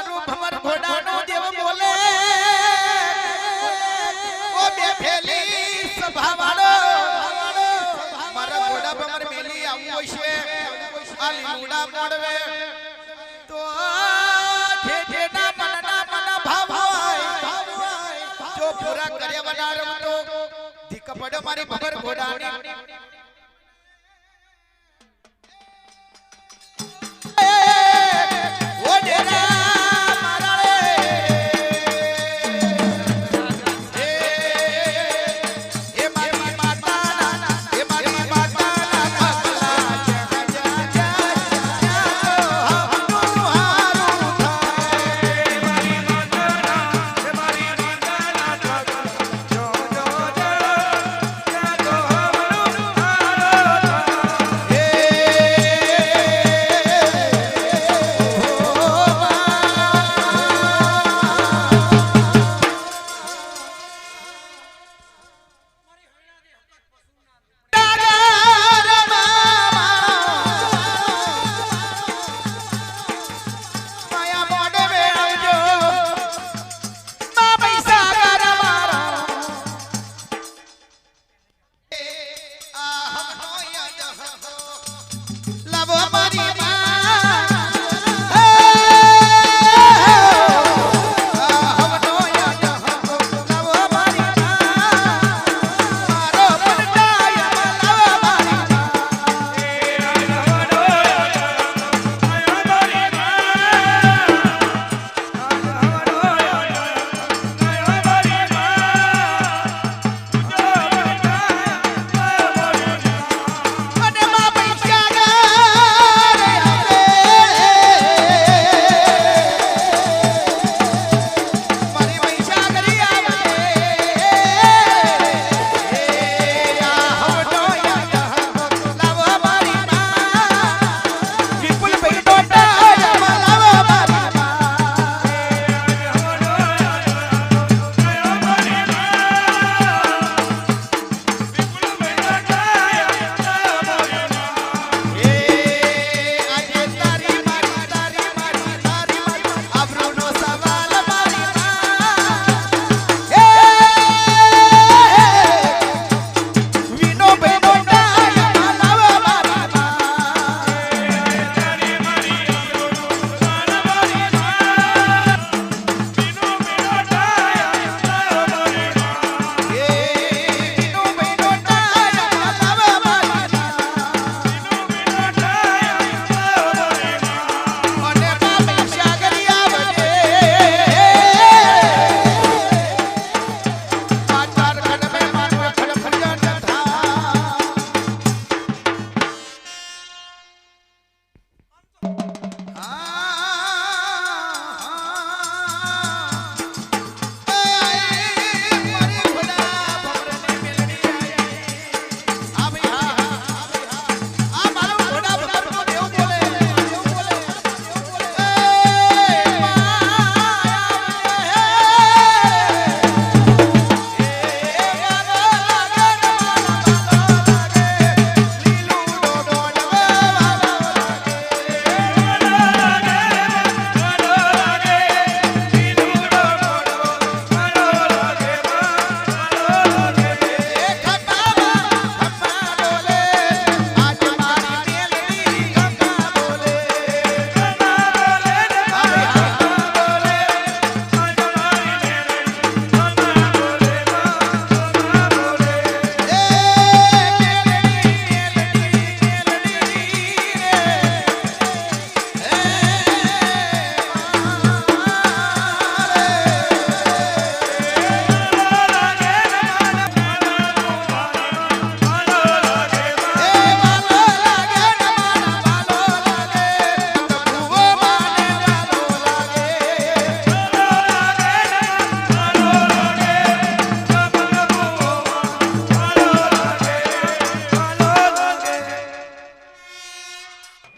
મારું ભમર ઘોડાનો દેવ બોલે. ઓ બે ફેલી સભા વાળો મારા ઘોડા ભમર મેલી આવું છે આ લીલુડા મોડવે. તો ઠેઠેના મનના મન ભાવ જો પૂરા કર્યા વના રમતો ધીક પડ્યો મારી ભમર ઘોડાની.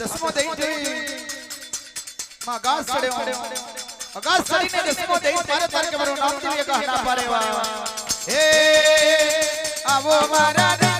દસમો દઈ માં ગાસ ચડ્યો અગાસ ચડીને દસમો દઈ મારે તારે કે મારું નામ જોઈએ કહા ના હે આવો મારા